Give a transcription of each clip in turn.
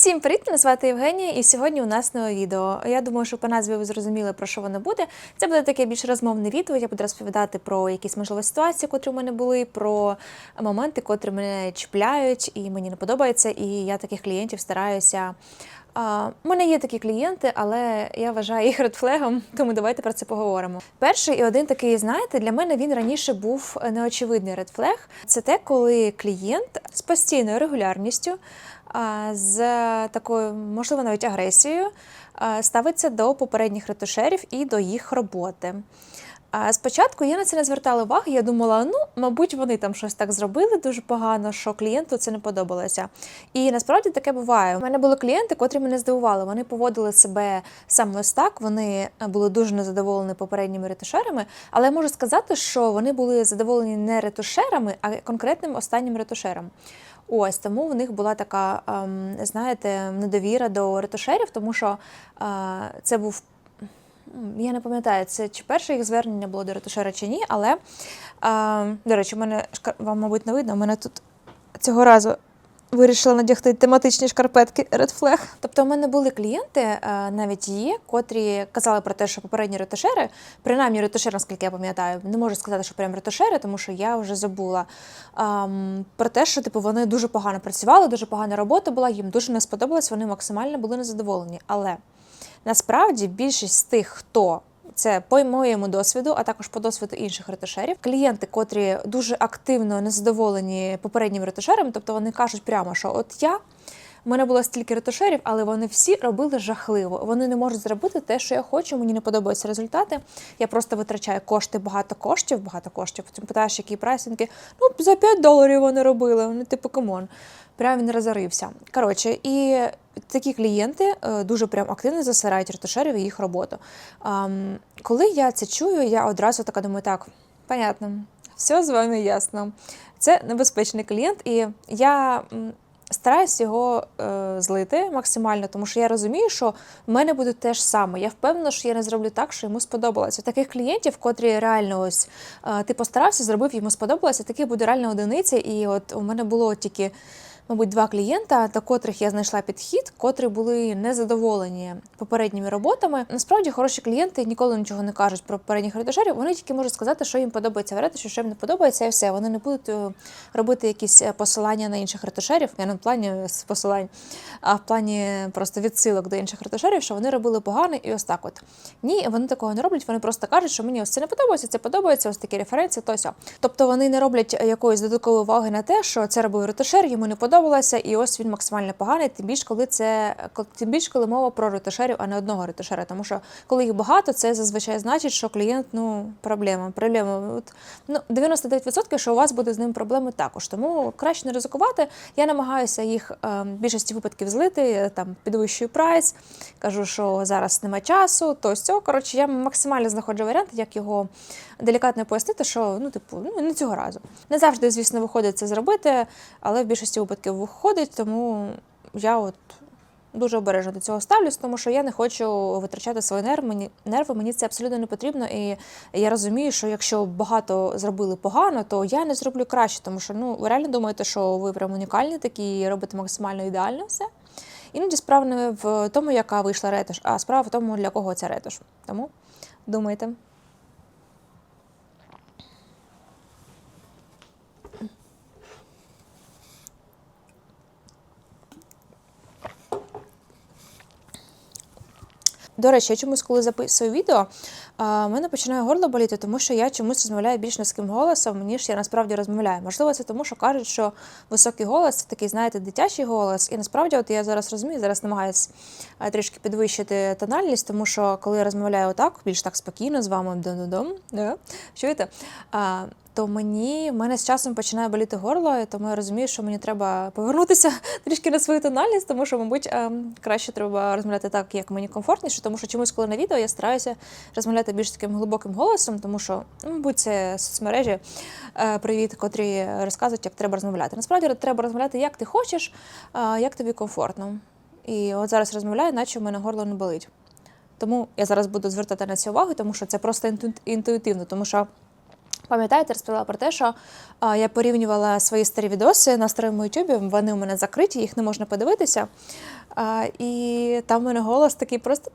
Всім привіт! Мене звати Євгенія, і сьогодні у нас нове відео. Я думаю, що по назві ви зрозуміли, про що воно буде. Це буде таке більш розмовне відео. Я буду розповідати про якісь можливі ситуації, котрі в мене були, про моменти, котрі мене чіпляють і мені не подобається. І я таких клієнтів стараюся. У мене є такі клієнти, але я вважаю їх редфлегом, тому давайте про це поговоримо. Перший і один такий, знаєте, для мене він раніше був неочевидний редфлег. Це те, коли клієнт з постійною регулярністю, з такою, можливо, навіть агресією, ставиться до попередніх ретушерів і до їх роботи. Спочатку я на це не звертала уваги. Я думала, ну, мабуть, вони там щось так зробили дуже погано, що клієнту це не подобалося. І насправді таке буває. У мене були клієнти, котрі мене здивували. Вони поводили себе саме ось так. Вони були дуже незадоволені попередніми ретушерами. Але я можу сказати, що вони були задоволені не ретушерами, а конкретним останнім ретушером. Ось тому в них була така, ем, знаєте, недовіра до ретушерів, тому що е, це був я не пам'ятаю, це чи перше їх звернення було до ретушера чи ні, але, а, до речі, мене вам, мабуть, не видно, у мене тут цього разу вирішила надягти тематичні шкарпетки Red Flag. Тобто, у мене були клієнти, а, навіть є, котрі казали про те, що попередні ретушери, принаймні ретушери, наскільки я пам'ятаю, не можу сказати, що прям ретушери, тому що я вже забула. А, про те, що типу, вони дуже погано працювали, дуже погана робота була, їм дуже не сподобалось, вони максимально були незадоволені. Але Насправді більшість з тих, хто це по моєму досвіду, а також по досвіду інших ретушерів, клієнти, котрі дуже активно незадоволені попереднім ретушером, тобто вони кажуть прямо, що от я. У мене було стільки ретушерів, але вони всі робили жахливо. Вони не можуть зробити те, що я хочу. Мені не подобаються результати. Я просто витрачаю кошти, багато коштів, багато коштів. Потім питаєш, які прайсинги. Ну, за 5 доларів вони робили. Вони типу камон. Прямо він розорився. Коротше, і такі клієнти е, дуже прям активно засирають ретушерів і їх роботу. Коли я це чую, я одразу така думаю, так, понятно, все з вами ясно. Це небезпечний клієнт, і я стараюсь його е, злити максимально, тому що я розумію, що в мене буде те ж саме. Я впевнена, що я не зроблю так, що йому сподобалося. Таких клієнтів, котрі реально ось е, ти постарався, зробив, йому сподобалося, таких буде реально одиниця. І от у мене було тільки мабуть, два клієнта, до котрих я знайшла підхід, котрі були незадоволені попередніми роботами. Насправді, хороші клієнти ніколи нічого не кажуть про попередніх редажерів. Вони тільки можуть сказати, що їм подобається в ретуші, що їм не подобається, і все. Вони не будуть е, робити якісь е, посилання на інших ретушерів. Я не в плані посилань, а в плані просто відсилок до інших ретушерів, що вони робили погано і ось так. От ні, вони такого не роблять. Вони просто кажуть, що мені ось це не подобається, це подобається. Ось такі референції, то. Тобто вони не роблять якоїсь додаткової уваги на те, що це робив ретушер, йому не подобається сподобалася, і ось він максимально поганий. Тим більше, коли це тим більше, коли мова про ретушерів, а не одного ретушера. Тому що коли їх багато, це зазвичай значить, що клієнт ну проблема. Проблема. От, ну 99% що у вас буде з ним проблеми також. Тому краще не ризикувати. Я намагаюся їх е, в більшості випадків злити, там підвищую прайс, кажу, що зараз немає часу, то все. Коротше, я максимально знаходжу варіант, як його делікатно пояснити, що ну, типу, ну не цього разу. Не завжди, звісно, виходить це зробити, але в більшості випадків виходить, тому я от. Дуже обережно до цього ставлюсь, тому що я не хочу витрачати свої нерви. Мені нерви, мені це абсолютно не потрібно. І я розумію, що якщо багато зробили погано, то я не зроблю краще, тому що ну ви реально думаєте, що ви прям унікальні такі і робите максимально ідеально все. Іноді справа не в тому, яка вийшла ретуш, а справа в тому, для кого ця ретуш. Тому думайте. До речі, я чомусь, коли записую відео, в мене починає горло боліти, тому що я чомусь розмовляю більш низьким голосом, ніж я насправді розмовляю. Можливо, це тому, що кажуть, що високий голос це такий, знаєте, дитячий голос. І насправді, от я зараз розумію, зараз намагаюся трішки підвищити тональність, тому що коли я розмовляю отак, більш так спокійно з вами, дом-дом, да, чуєте? То мені в мене з часом починає боліти горло, тому я розумію, що мені треба повернутися трішки на свою тональність, тому що, мабуть, ем, краще треба розмовляти так, як мені комфортніше, тому що чомусь, коли на відео я стараюся розмовляти більш таким глибоким голосом, тому що, ну, мабуть, це соцмережі е, привіт, котрі розказують, як треба розмовляти. Насправді треба розмовляти, як ти хочеш, як тобі комфортно. І от зараз розмовляю, наче в мене горло не болить. Тому я зараз буду звертати на це увагу, тому що це просто інтуїтивно, тому що Пам'ятаєте, розповіла про те, що я порівнювала свої старі відоси на старому Ютубі, вони у мене закриті, їх не можна подивитися. І там у мене голос такий просто.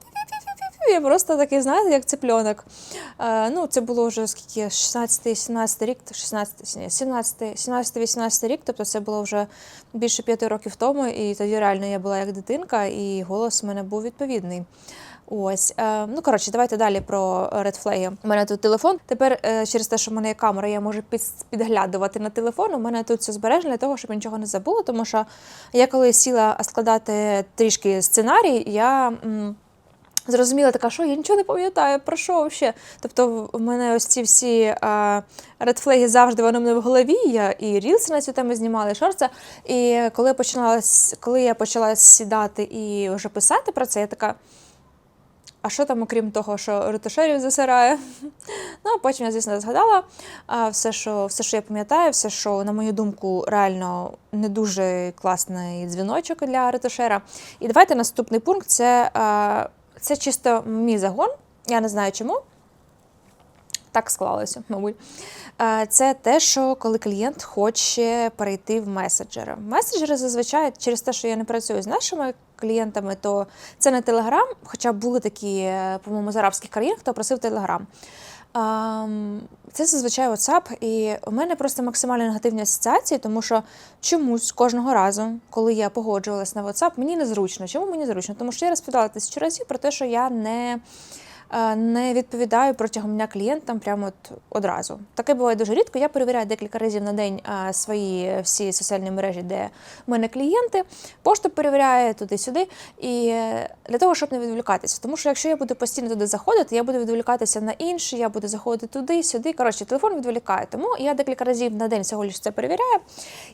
Я просто такий, знаєте, як цыпленок. А, ну, це було вже скільки 16-17 рік, 16, ні, 17, 17-18 рік, тобто це було вже більше п'яти років тому, і тоді реально я була як дитинка, і голос у мене був відповідний. Ось, е, ну коротше, давайте далі про редфлеги. У мене тут телефон. Тепер е, через те, що в мене є камера, я можу під, підглядувати на телефон. У мене тут все збережено для того, щоб нічого не забула. Тому що я коли сіла складати трішки сценарій, я. Зрозуміла така, що я нічого не пам'ятаю, про що ще. Тобто, в мене ось ці всі а, редфлеги завжди вони в мене в голові. Я і рілси на цю тему знімала, і. І коли починала коли я почала сідати і вже писати про це, я така. А що там, окрім того, що ретушерів засирає? Ну, а потім я, звісно, згадала все, що, все, що я пам'ятаю, все, що, на мою думку, реально не дуже класний дзвіночок для ретушера. І давайте наступний пункт це, це чисто мій загон. Я не знаю чому. Так склалося, мабуть. Е, Це те, що коли клієнт хоче перейти в меседжери. Меседжери зазвичай через те, що я не працюю з нашими клієнтами, то це не Телеграм, хоча були такі, е, по-моєму, з арабських країн, хто просив Телеграм. Це зазвичай WhatsApp, і у мене просто максимально негативні асоціації, тому що чомусь кожного разу, коли я погоджувалась на WhatsApp, мені незручно. Чому мені зручно? Тому що я розповідала тисячу разів про те, що я не, не відповідаю протягом дня клієнтам прямо от одразу. Таке буває дуже рідко. Я перевіряю декілька разів на день е, свої всі соціальні мережі, де в мене клієнти, пошту перевіряю туди-сюди. І е, для того, щоб не відволікатися. Тому що якщо я буду постійно туди заходити, я буду відволікатися на інші, я буду заходити туди, сюди. Коротше, телефон відволікає. Тому я декілька разів на день всього лише це перевіряю.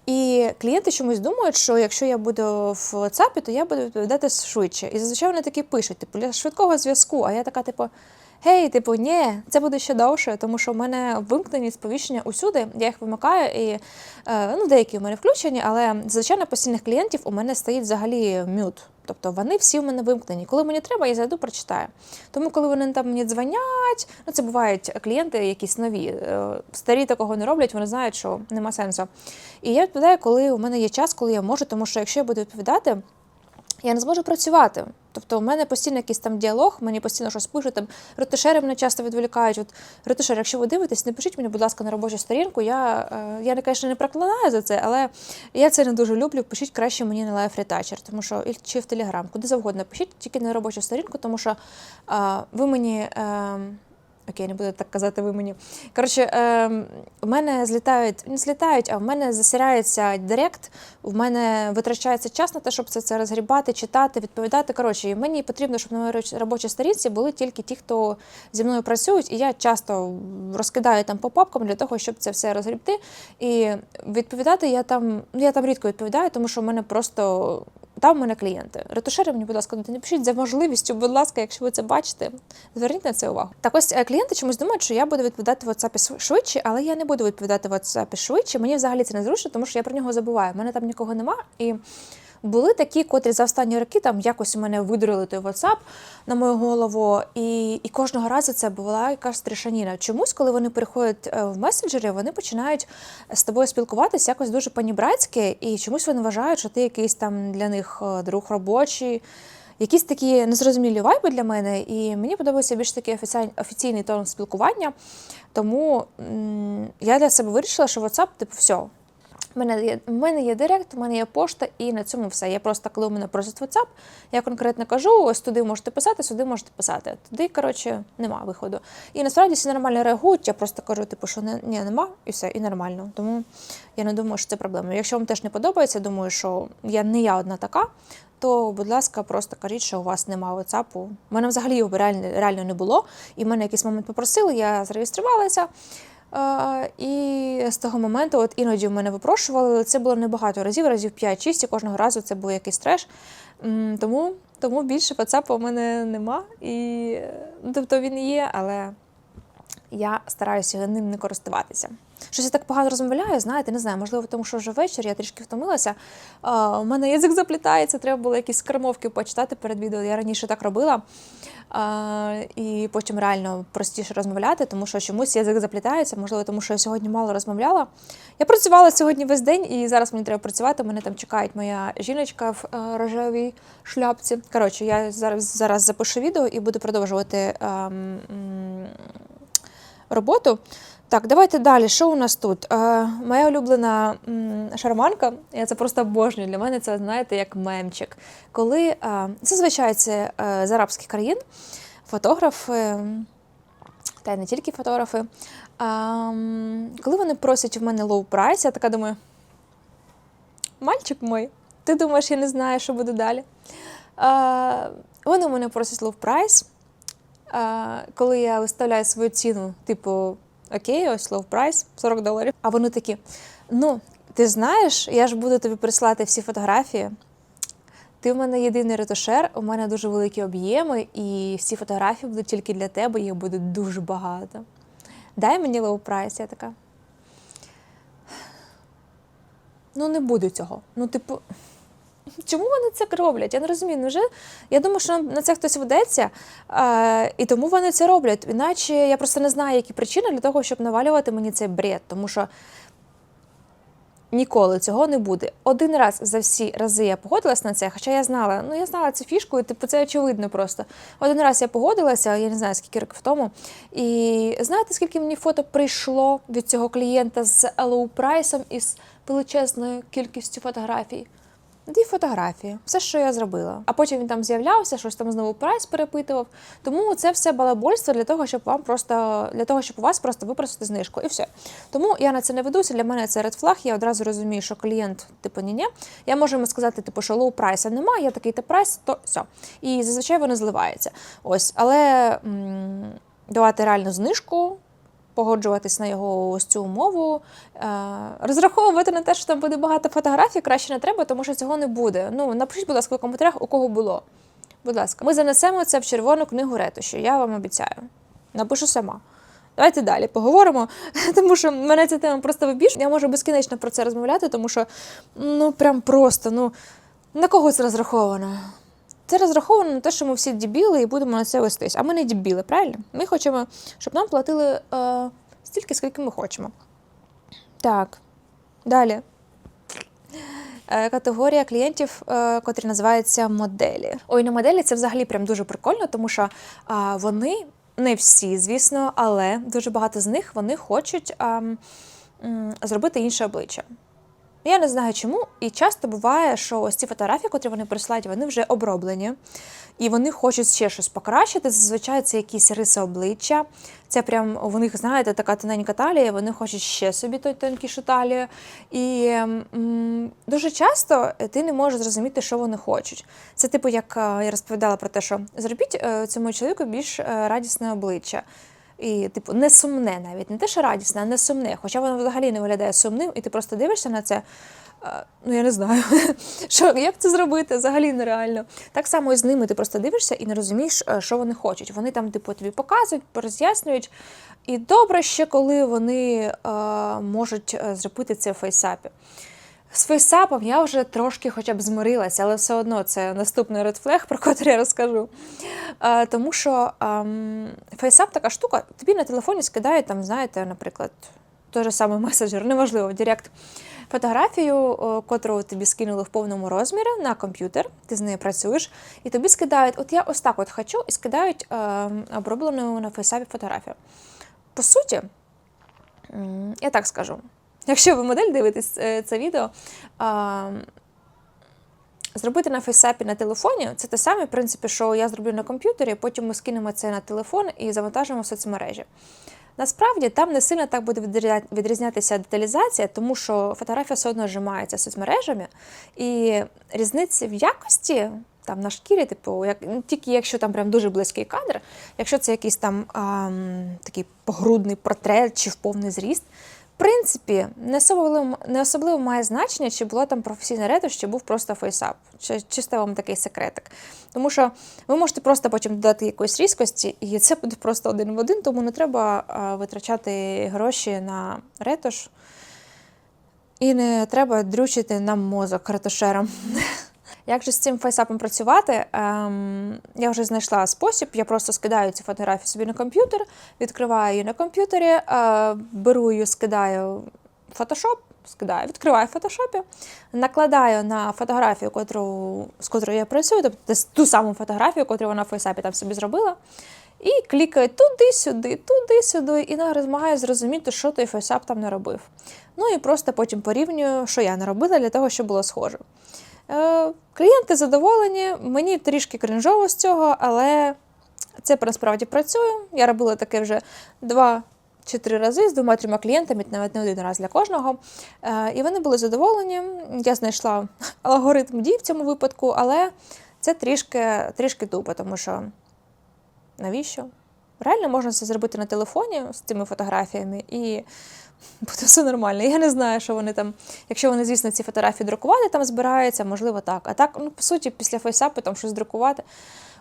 І клієнти чомусь думають, що якщо я буду в WhatsApp, то я буду відповідати швидше. І зазвичай вони такі пишуть, типу, для швидкого зв'язку. А я така, типу. Гей, типу, ні, це буде ще довше, тому що в мене вимкнені сповіщення усюди. Я їх вимикаю, і е, ну, деякі в мене включені, але звичайно постійних клієнтів у мене стоїть взагалі мют. Тобто вони всі в мене вимкнені. Коли мені треба, я зайду, прочитаю. Тому, коли вони там мені дзвонять, ну це бувають клієнти якісь нові. е, Старі такого не роблять, вони знають, що нема сенсу. І я відповідаю, коли у мене є час, коли я можу, тому що якщо я буду відповідати. Я не зможу працювати. Тобто, у мене постійно якийсь там діалог, мені постійно щось пишуть, там ретушери мене часто відволікають. От ретушер, якщо ви дивитесь, напишіть мені, будь ласка, на робочу сторінку. Я, е, я звісно, не проклинаю за це, але я це не дуже люблю. Пишіть краще мені на Life Retoucher, тому що чи в Telegram, куди завгодно пишіть, тільки на робочу сторінку, тому що е, ви мені. Е, Окей, не буду так казати ви мені. Коротше, е, в мене злітають, не злітають, а в мене засиряється директ, в мене витрачається час на те, щоб це, це розгрібати, читати, відповідати. Коротше, і мені потрібно, щоб на моїй робоч- робочій сторінці були тільки ті, хто зі мною працюють, і я часто розкидаю там по папкам для того, щоб це все розгрібти. І відповідати я там, ну я там рідко відповідаю, тому що в мене просто. Там у мене клієнти. Ретушери мені, будь ласка, не пишіть за можливістю, будь ласка, якщо ви це бачите, зверніть на це увагу. Так ось е, клієнти чомусь думають, що я буду відповідати в WhatsApp швидше, але я не буду відповідати в WhatsApp швидше. Мені взагалі це незручно, тому що я про нього забуваю. У мене там нікого нема. І були такі, котрі за останні роки там якось у мене видурили той WhatsApp на мою голову, і, і кожного разу це була якась стрішаніна. Чомусь, коли вони переходять е, в месенджери, вони починають з тобою спілкуватися якось дуже панібратськи, і чомусь вони вважають, що ти якийсь там для них е, друг робочий. Якісь такі незрозумілі вайби для мене, і мені подобається більш такий офіцій- офіційний тон спілкування. Тому я для себе вирішила, що WhatsApp, типу, все. У мене є, в мене є директ, у мене є пошта, і на цьому все. Я просто, коли у мене просить WhatsApp, я конкретно кажу: ось туди можете писати, сюди можете писати. Туди, коротше, нема виходу. І насправді всі нормально реагують. Я просто кажу, типу, що не, ні, нема, і все, і нормально. Тому я не думаю, що це проблема. Якщо вам теж не подобається, думаю, що я не я одна така. То, будь ласка, просто кажіть, що у вас немає WhatsApp. У мене взагалі його реально, реально не було. І мене якийсь момент попросили, я зареєструвалася. І з того моменту, от іноді в мене випрошували, але це було небагато разів, разів 5-6, і кожного разу це був якийсь треш. Тому, тому більше WhatsApp у мене нема. І, ну, тобто він є, але я стараюся ним не користуватися. Щось я так погано розмовляю, знаєте, не знаю, можливо, тому що вже вечір, я трішки втомилася. А, у мене язик заплітається, треба було якісь скармовки почитати перед відео. Я раніше так робила. А, і потім реально простіше розмовляти, тому що чомусь язик заплітається, можливо, тому що я сьогодні мало розмовляла. Я працювала сьогодні весь день, і зараз мені треба працювати. Мене там чекає моя жіночка в е, рожевій шляпці. Коротше, я зараз, зараз запишу відео і буду продовжувати ем, роботу. Так, давайте далі. Що у нас тут? Е, моя улюблена шарманка, я це просто обожнюю. Для мене це, знаєте, як мемчик. Коли е, зазвичай це е, з арабських країн, фотографи, та й не тільки фотографи. М, коли вони просять в мене лоу прайс, я така думаю, мальчик мой, ти думаєш, я не знаю, що буде далі. А, вони у мене просять лоу прайс. Коли я виставляю свою ціну, типу, окей, ось лоу прайс 40 доларів. А вони такі: ну, ти знаєш, я ж буду тобі прислати всі фотографії. Ти в мене єдиний ретушер, у мене дуже великі об'єми, і всі фотографії будуть тільки для тебе, їх буде дуже багато. Дай мені лоу прайс, я така. Ну, не буду цього. Ну, типу, чому вони це роблять? Я не розумію. Ну, вже, я думаю, що на це хтось ведеться, е, і тому вони це роблять. Іначе я просто не знаю, які причини для того, щоб навалювати мені цей бред. Тому що ніколи цього не буде. Один раз за всі рази я погодилась на це, хоча я знала, ну я знала цю фішку, і типу це очевидно просто. Один раз я погодилася, я не знаю скільки років тому. І знаєте, скільки мені фото прийшло від цього клієнта з лоу прайсом і з величезною кількістю фотографій? Дві фотографії, все, що я зробила. А потім він там з'являвся, щось там знову прайс перепитував. Тому це все балабольство для того, щоб вам просто для того, щоб у вас просто випросити знижку, і все. Тому я на це не ведуся. Для мене це редфлаг. Я одразу розумію, що клієнт, типу, ні ні Я можу йому сказати, типу, що лоу прайса немає, я такий то прайс, то все. І зазвичай воно зливається. Ось, але м- давати реальну знижку. Погоджуватись на його ось цю умову, е, розраховувати на те, що там буде багато фотографій, краще не треба, тому що цього не буде. Ну, напишіть, будь ласка, в коментарях, у кого було. Будь ласка, ми занесемо це в червону книгу ретуші, я вам обіцяю. Напишу сама. Давайте далі поговоримо, тому що мене ця тема просто вибіж. Я можу безкінечно про це розмовляти, тому що ну прям просто, ну на кого це розраховано? Це розраховано на те, що ми всі дебіли і будемо на це вестись. А ми не дебіли, правильно? Ми хочемо, щоб нам платили е, стільки, скільки ми хочемо. Так, далі. Е, Категорія клієнтів, е, котрі називаються моделі. Ой, на моделі це взагалі прям дуже прикольно, тому що вони не всі, звісно, але дуже багато з них вони хочуть зробити інше обличчя. Я не знаю чому, і часто буває, що ось ці фотографії, котрі вони присилають, вони вже оброблені, і вони хочуть ще щось покращити. Зазвичай це якісь риси обличчя. Це прям у них, знаєте, така тоненька талія, вони хочуть ще собі той тонкішу талію. І м, дуже часто ти не можеш зрозуміти, що вони хочуть. Це, типу, як е, я розповідала про те, що зробіть е, цьому чоловіку більш е, радісне обличчя. І, типу, не сумне навіть, не те, що радісне, а не сумне. Хоча воно взагалі не виглядає сумним, і ти просто дивишся на це. Ну, я не знаю, що, як це зробити, взагалі нереально. Так само і з ними ти просто дивишся і не розумієш, е, що вони хочуть. Вони там, типу, тобі показують, роз'яснюють. І добре ще, коли вони е, можуть е, зробити це в фейсапі. З фейсапом я вже трошки хоча б змирилася, але все одно це наступний редфлег, про який я розкажу. Е, тому що ем, фейсап така штука, тобі на телефоні скидають, там, знаєте, наприклад, той же самий меседжер, неважливо, в Директ, фотографію, котру тобі скинули в повному розмірі на комп'ютер, ти з нею працюєш, і тобі скидають, от я ось так от хочу, і скидають ем, оброблену на фейсапі фотографію. По суті, я так скажу. Якщо ви модель дивитесь е, це відео, зробити на фейсапі на телефоні це те саме, в принципі, що я зроблю на комп'ютері, потім ми скинемо це на телефон і завантажимо в соцмережі. Насправді там не сильно так буде відрізнятися деталізація, тому що фотографія все одно зжимається соцмережами, і різниці в якості там на шкірі, типу, як ну, тільки якщо там прям дуже близький кадр, якщо це якийсь там ам, такий погрудний портрет чи в повний зріст, принципі, не особливо, не особливо має значення, чи було там професійне ретуш, чи був просто фейсап. Чи чисто вам такий секретик. Тому що ви можете просто потім додати якоїсь різкості, і це буде просто один в один, тому не треба витрачати гроші на ретуш. І не треба дрючити нам мозок ретушером. Як же з цим фейсапом працювати? Ем, я вже знайшла спосіб. Я просто скидаю ці фотографії собі на комп'ютер, відкриваю її на комп'ютері, е, беру її, скидаю в Photoshop, скидаю, відкриваю в фотошопі, накладаю на фотографію, котру, з котрою я працюю, тобто ту саму фотографію, котру вона в фейсапі там собі зробила. І клікаю туди-сюди, туди-сюди, і намагаю зрозуміти, що той фейсап там не робив. Ну і просто потім порівнюю, що я не робила для того, щоб було схоже. Е, Клієнти задоволені, мені трішки кринжово з цього, але це насправді працює. Я робила таке вже два чи три рази з двома-трьома клієнтами, навіть не один раз для кожного. Е, І вони були задоволені. Я знайшла алгоритм дій в цьому випадку, але це трішки, трішки тупо, тому що навіщо? Реально можна це зробити на телефоні з цими фотографіями і буде все нормально. Я не знаю, що вони там, якщо вони, звісно, ці фотографії друкувати там збираються, можливо, так. А так, ну, по суті, після фейсапу там щось друкувати.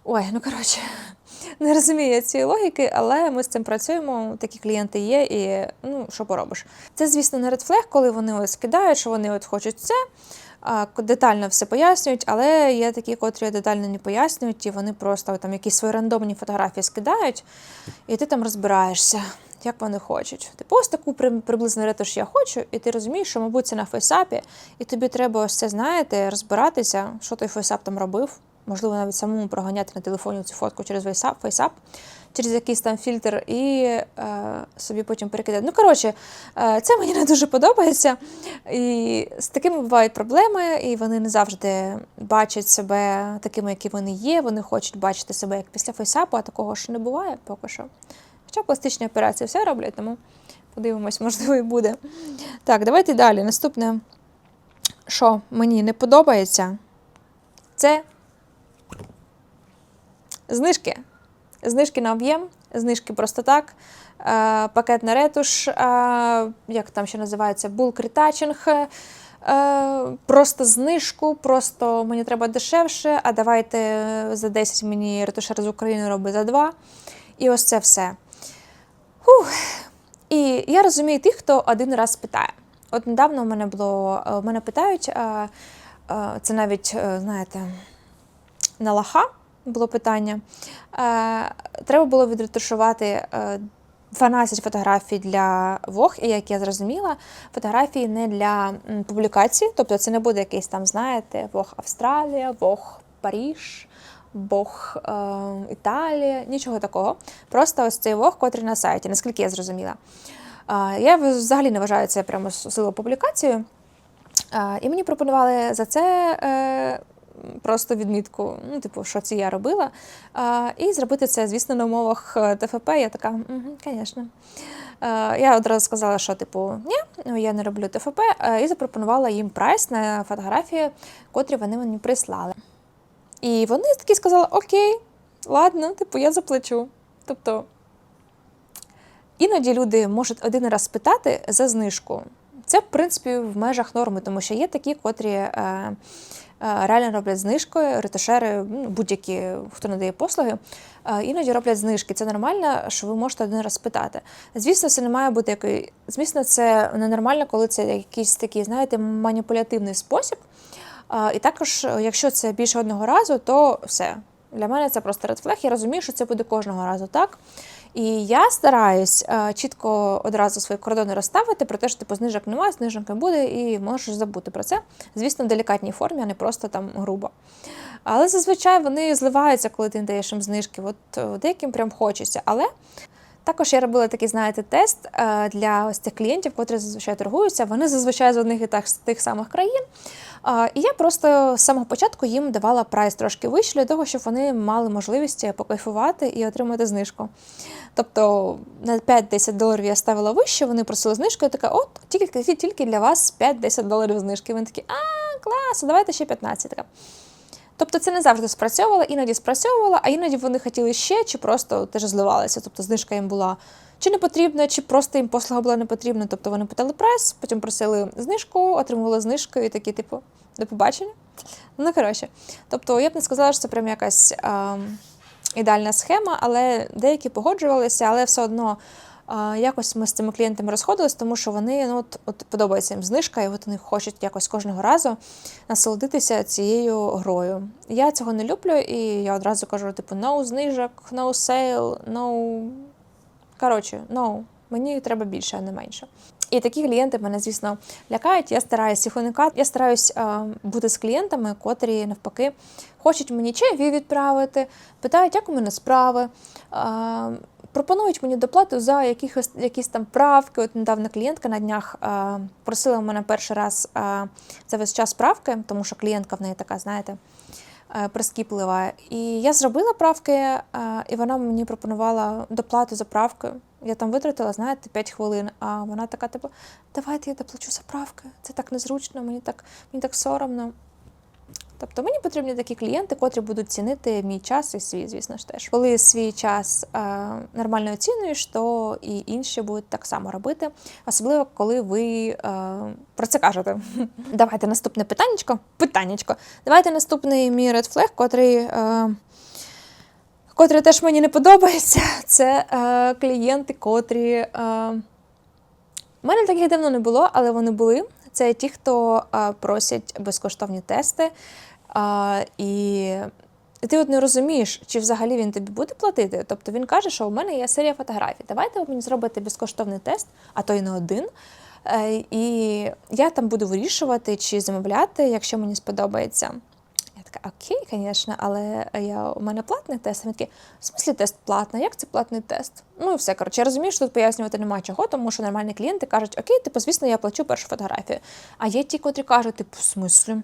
Ой, ну коротше, не розумію цієї логіки, але ми з цим працюємо. Такі клієнти є, і ну що поробиш. Це, звісно, не редфлег, коли вони ось кидають, що вони от хочуть це. Детально все пояснюють, але є такі, котрі детально не пояснюють, і вони просто там якісь свої рандомні фотографії скидають, і ти там розбираєшся, як вони хочуть. Ти ось таку приблизно ретуш я хочу, і ти розумієш, що, мабуть, це на фейсапі, і тобі треба ось це, знаєте, розбиратися, що той фейсап там робив. Можливо, навіть самому проганяти на телефоні цю фотку через фейсап через якийсь там фільтр і е, собі потім перекидати. Ну, коротше, е, це мені не дуже подобається. І з такими бувають проблеми, і вони не завжди бачать себе такими, які вони є. Вони хочуть бачити себе як після фейсапу, а такого ж не буває поки що. Хоча пластичні операції все роблять, тому подивимось, можливо, і буде. Так, давайте далі. Наступне, що мені не подобається, це знижки. Знижки на об'єм, знижки просто так. Е, пакет на ретуш, е, як там ще називається, булк ретачинг. Е, просто знижку, просто мені треба дешевше, а давайте за 10 мені ретушер з України робить за 2. І ось це все. Фух. І я розумію тих, хто один раз питає. От недавно у мене було, е, мене питають, це навіть, знаєте, на лаха було питання. Е, Треба було відретушувати е, 12 фотографій для Vogue, і як я зрозуміла, фотографії не для публікації, тобто це не буде якийсь там, знаєте, Vogue Австралія, Vogue Паріж. Бог е, Італія, нічого такого. Просто ось цей вог, котрий на сайті, наскільки я зрозуміла. Е, я взагалі не вважаю це прямо силою публікацією. Е, і мені пропонували за це е, просто відмітку, ну, типу, що це я робила. Е, і зробити це, звісно, на умовах е, ТФП. Я така, звісно. Е, я одразу сказала, що типу, ні, я не роблю ТФП, е, і запропонувала їм прайс на фотографії, котрі вони мені прислали. І вони такі сказали: Окей, ладно, типу, я заплачу. Тобто іноді люди можуть один раз спитати за знижку. Це, в принципі, в межах норми, тому що є такі, котрі реально роблять знижкою, ретушери, ну, будь-які, хто надає послуги, е, іноді роблять знижки. Це нормально, що ви можете один раз спитати. Звісно, це не має бути який. Звісно, це ненормально, коли це якийсь такий, знаєте, маніпулятивний спосіб. І також, якщо це більше одного разу, то все. Для мене це просто редфлег. Я розумію, що це буде кожного разу так. І я стараюсь а, чітко одразу свої кордони розставити про те, що типу знижок немає, знижок не буде, і можеш забути про це. Звісно, в делікатній формі, а не просто там грубо. Але зазвичай вони зливаються, коли ти не даєш їм знижки. От е, деяким прям хочеться. Але також я робила такий, знаєте, тест е, для ось цих клієнтів, котрі зазвичай торгуються. Вони зазвичай з одних і так з тих самих країн. Е, І я просто з самого початку їм давала прайс трошки вище для того, щоб вони мали можливість покайфувати і отримати знижку. Тобто на 5-10 доларів я ставила вище, вони просили знижку, я така, от тільки тільки для вас 5-10 доларів знижки. Вони такі, а, клас, давайте ще 15. Така. Тобто це не завжди спрацьовувало, іноді спрацьовувало, а іноді вони хотіли ще, чи просто теж зливалися. Тобто знижка їм була чи не потрібна, чи просто їм послуга була не потрібна. Тобто вони питали прайс, потім просили знижку, отримували знижку і такі, типу, до побачення. Ну, коротше. Тобто, я б не сказала, що це прям якась а, ідеальна схема, але деякі погоджувалися, але все одно. А, Якось ми з цими клієнтами розходились, тому що вони ну, от, от подобається їм знижка, і от вони хочуть якось кожного разу насолодитися цією грою. Я цього не люблю, і я одразу кажу: типу, no знижок, no sale, no. Коротше, no. Мені треба більше, а не менше. І такі клієнти мене, звісно, лякають. Я стараюся їх уникати. Я стараюсь е, бути з клієнтами, котрі навпаки хочуть мені чайові відправити, питають, як у мене справи. Е, пропонують мені доплату за якихось якісь там правки. От недавно клієнтка на днях е, просила у мене перший раз е, за весь час правки, тому що клієнтка в неї така, знаєте. е, Прискіплива. І я зробила правки, е, і вона мені пропонувала доплату за правки. Я там витратила, знаєте, 5 хвилин, а вона така, типу, давайте я доплачу за правки. Це так незручно, мені так, мені так соромно. Тобто мені потрібні такі клієнти, котрі будуть цінити мій час і свій, звісно ж теж. Коли свій час е, нормально оцінюєш, то і інші будуть так само робити, особливо коли ви е, про це кажете. Давайте наступне питаннячко. Питаннячко. Давайте наступний мій flag, котрий. Е, Котрий теж мені не подобається, це е, клієнти, котрі. Е, у мене таких давно не було, але вони були. Це ті, хто е, просять безкоштовні тести. Е, і ти от не розумієш, чи взагалі він тобі буде платити. Тобто він каже, що у мене є серія фотографій. Давайте ви мені зробите безкоштовний тест, а то й не один. Е, і я там буду вирішувати, чи замовляти, якщо мені сподобається. Я така, окей, звісно, але я, у мене платний тест. Він такий, в смислі тест платний? Як це платний тест? Ну і все. Коротше, я розумію, що тут пояснювати немає чого, тому що нормальні клієнти кажуть, окей, типу, звісно, я плачу першу фотографію. А є ті, котрі кажуть, типу, в смислі?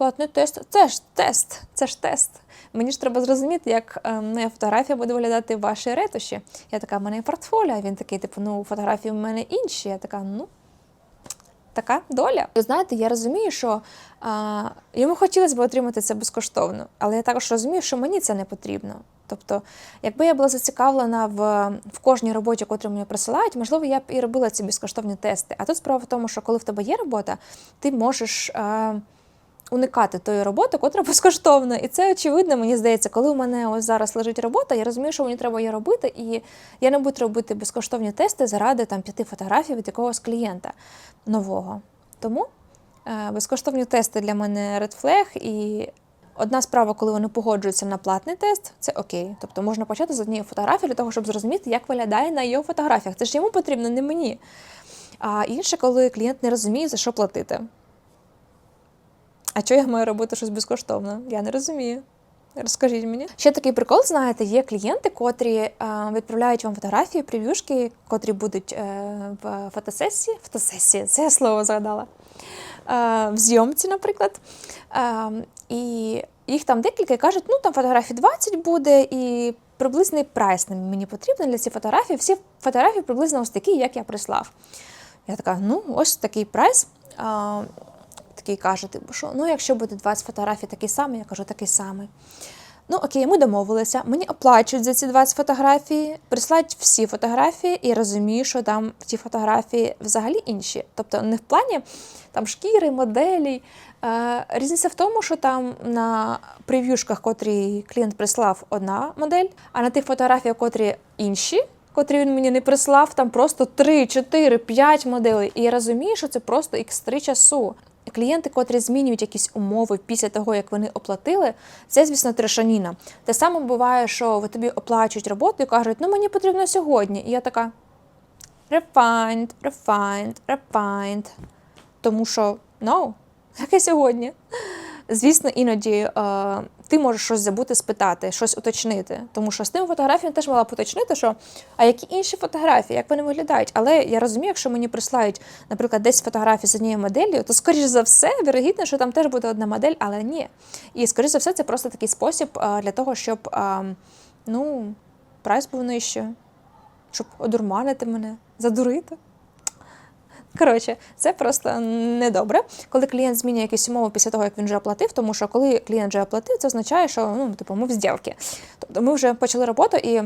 Платний тест, це ж тест, це ж тест. Мені ж треба зрозуміти, як е, моя фотографія буде виглядати в вашій ретуші. Я така, в мене є портфоліо. Він такий, типу, ну, фотографії в мене інші. Я така, ну, така доля. І знаєте, я розумію, що а, йому хотілося б отримати це безкоштовно, але я також розумію, що мені це не потрібно. Тобто, якби я була зацікавлена в, в кожній роботі, яку мені присилають, можливо, я б і робила ці безкоштовні тести. А тут справа в тому, що коли в тебе є робота, ти можеш. А, Уникати тої роботи, котра безкоштовна. І це очевидно, мені здається, коли у мене ось зараз лежить робота, я розумію, що мені треба її робити, і я не буду робити безкоштовні тести заради там п'яти фотографій від якогось клієнта нового. Тому е, безкоштовні тести для мене red flag, і одна справа, коли вони погоджуються на платний тест, це окей. Тобто можна почати з однієї фотографії для того, щоб зрозуміти, як виглядає на його фотографіях. Це ж йому потрібно, не мені. А інше, коли клієнт не розуміє, за що платити. А чого я маю робити щось безкоштовно? Я не розумію. Розкажіть мені. Ще такий прикол, знаєте, є клієнти, котрі е, відправляють вам фотографії, прев'юшки, котрі будуть е, в фотосесії. Фотосесії, це я слово згадала. Е, в зйомці, наприклад. Е, і їх там декілька і кажуть, ну там фотографій 20 буде, і приблизний прайс мені потрібен для цих фотографій. Всі фотографії приблизно ось такі, як я прислав. Я така, ну, ось такий прайс. Е, такий каже, типу, що ну, якщо буде 20 фотографій такий самий, я кажу, такий самий. Ну, окей, ми домовилися. Мені оплачують за ці 20 фотографій, присилають всі фотографії, і розумію, що там ті фотографії взагалі інші. Тобто не в плані там шкіри, моделі. Е, різниця в тому, що там на прев'юшках, котрі клієнт прислав, одна модель, а на тих фотографіях, котрі інші. Котрі він мені не прислав, там просто 3, 4, 5 моделей. І я розумію, що це просто x3 часу. Клієнти, котрі змінюють якісь умови після того, як вони оплатили, це, звісно, трешаніна. Те саме буває, що ви тобі оплачують роботу і кажуть, ну мені потрібно сьогодні. І я така refined, refined, refined. Тому що no, яке сьогодні? Звісно, іноді е, ти можеш щось забути спитати, щось уточнити. Тому що з тими фотографіями теж мала б уточнити, що а які інші фотографії, як вони виглядають. Але я розумію, якщо мені прислають, наприклад, 10 фотографій з однією моделлю, то, скоріш за все, вірогідно, що там теж буде одна модель, але ні. І, скоріш за все, це просто такий спосіб для того, щоб ну, прайс був нижче, щоб одурманити мене, задурити. Коротше, це просто недобре, коли клієнт змінює якісь умови після того, як він вже оплатив, тому що коли клієнт вже оплатив, це означає, що ну, типу, ми в зділки. Тобто ми вже почали роботу і.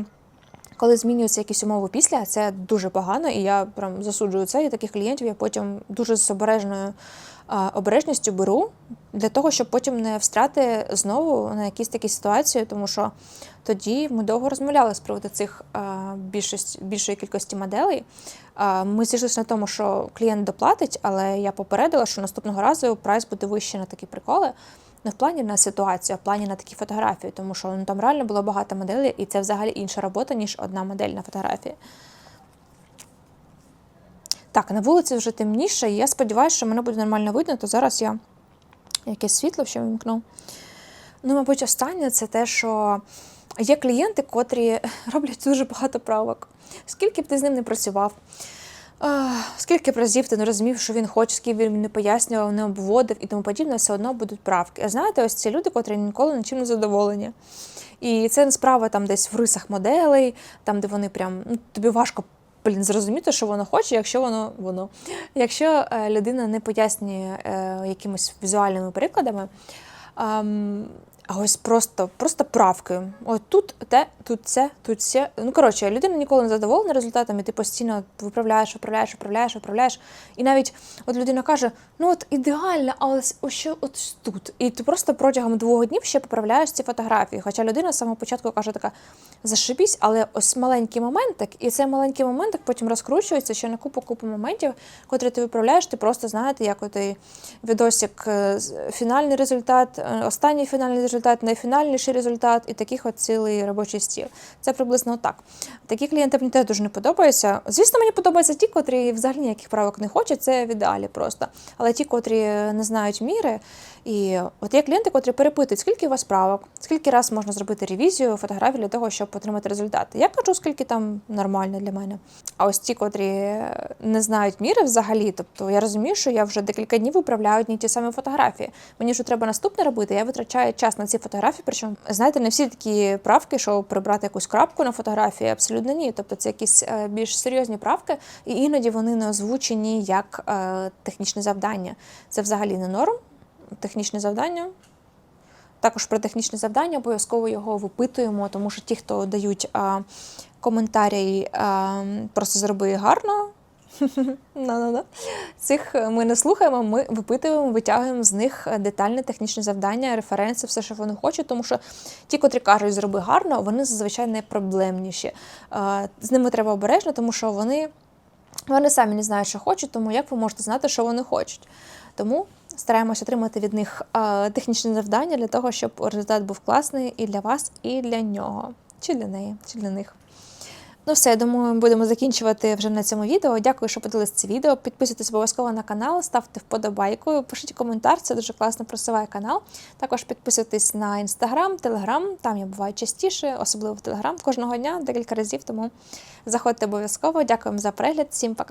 Коли змінюються якісь умови після, це дуже погано, і я прям засуджую це. І таких клієнтів я потім дуже з обережною обережністю беру для того, щоб потім не встряти знову на якісь такі ситуації, тому що тоді ми довго розмовляли з приводу цих більшість, більшої кількості моделей. Ми зійшлися на тому, що клієнт доплатить, але я попередила, що наступного разу прайс буде вищий на такі приколи. Не в плані на ситуацію, а в плані на такі фотографії, тому що ну, там реально було багато моделей, і це взагалі інша робота, ніж одна модель на фотографії. Так, на вулиці вже темніше, і я сподіваюся, що мене буде нормально видно, то зараз я якесь світло ще вимкну. Ну, мабуть, останнє це те, що є клієнти, котрі роблять дуже багато правок. Скільки б ти з ним не працював, скільки б разів ти не розумів, що він хоче, скільки він не пояснював, не обводив і тому подібне, все одно будуть правки. А знаєте, ось ці люди, котрі ніколи нічим не задоволені. І це не справа там десь в рисах моделей, там, де вони прям ну, тобі важко блін, зрозуміти, що воно хоче, якщо воно воно. Якщо е, людина не пояснює е, якимись візуальними прикладами. ем, а ось просто, просто правки. От тут те, тут це, тут це. Ну коротше, людина ніколи не задоволена результатами, ти постійно виправляєш, виправляєш, виправляєш, виправляєш. І навіть от людина каже: ну от ідеально, але ось ось що от тут. І ти просто протягом двох днів ще поправляєш ці фотографії. Хоча людина з самого початку каже така: зашибісь, але ось маленький моментик, і цей маленький моментик потім розкручується ще на купу купу моментів, котрі ти виправляєш. Ти просто знаєте, як отой відосик, е, фінальний результат, е, останній фінальний результат, найфінальніший результат, і таких от цілий робочий стіл. Це приблизно так. Такі клієнти мені теж дуже не подобаються. Звісно, мені подобаються ті, котрі взагалі ніяких правок не хочуть, це в ідеалі просто. Але ті, котрі не знають міри, і от є клієнти, котрі перепитують, скільки у вас правок, скільки раз можна зробити ревізію фотографій для того, щоб отримати результат. Я кажу, скільки там нормально для мене. А ось ті, котрі не знають міри взагалі, тобто я розумію, що я вже декілька днів виправляю одні ті самі фотографії. Мені ж треба наступне робити, я витрачаю час на ці фотографії. Причому, знаєте, не всі такі правки, що прибрати якусь крапку на фотографії, абсолютно ні. Тобто це якісь е, більш серйозні правки, і іноді вони не озвучені як е, технічне завдання. Це взагалі не норм. Технічне завдання також про технічне завдання обов'язково його випитуємо, тому що ті, хто дають а, коментарі, а, просто зроби гарно. Цих ми не слухаємо, ми випитуємо, витягуємо з них детальне технічне завдання, референси, все, що вони хочуть, тому що ті, котрі кажуть, зроби гарно, вони зазвичай найпроблемніші. А, З ними треба обережно, тому що вони, вони самі не знають, що хочуть, тому як ви можете знати, що вони хочуть. Тому стараємося отримати від них а, технічне завдання для того, щоб результат був класний і для вас, і для нього, чи для неї, чи для них. Ну все, я думаю, ми будемо закінчувати вже на цьому відео. Дякую, що подивилися це відео. Підписуйтесь обов'язково на канал, ставте вподобайку, пишіть коментар, це дуже класно просуває канал. Також підписуйтесь на інстаграм, телеграм, там я буваю частіше, особливо в телеграм кожного дня, декілька разів. Тому заходьте обов'язково. Дякую вам за перегляд. Всім пока.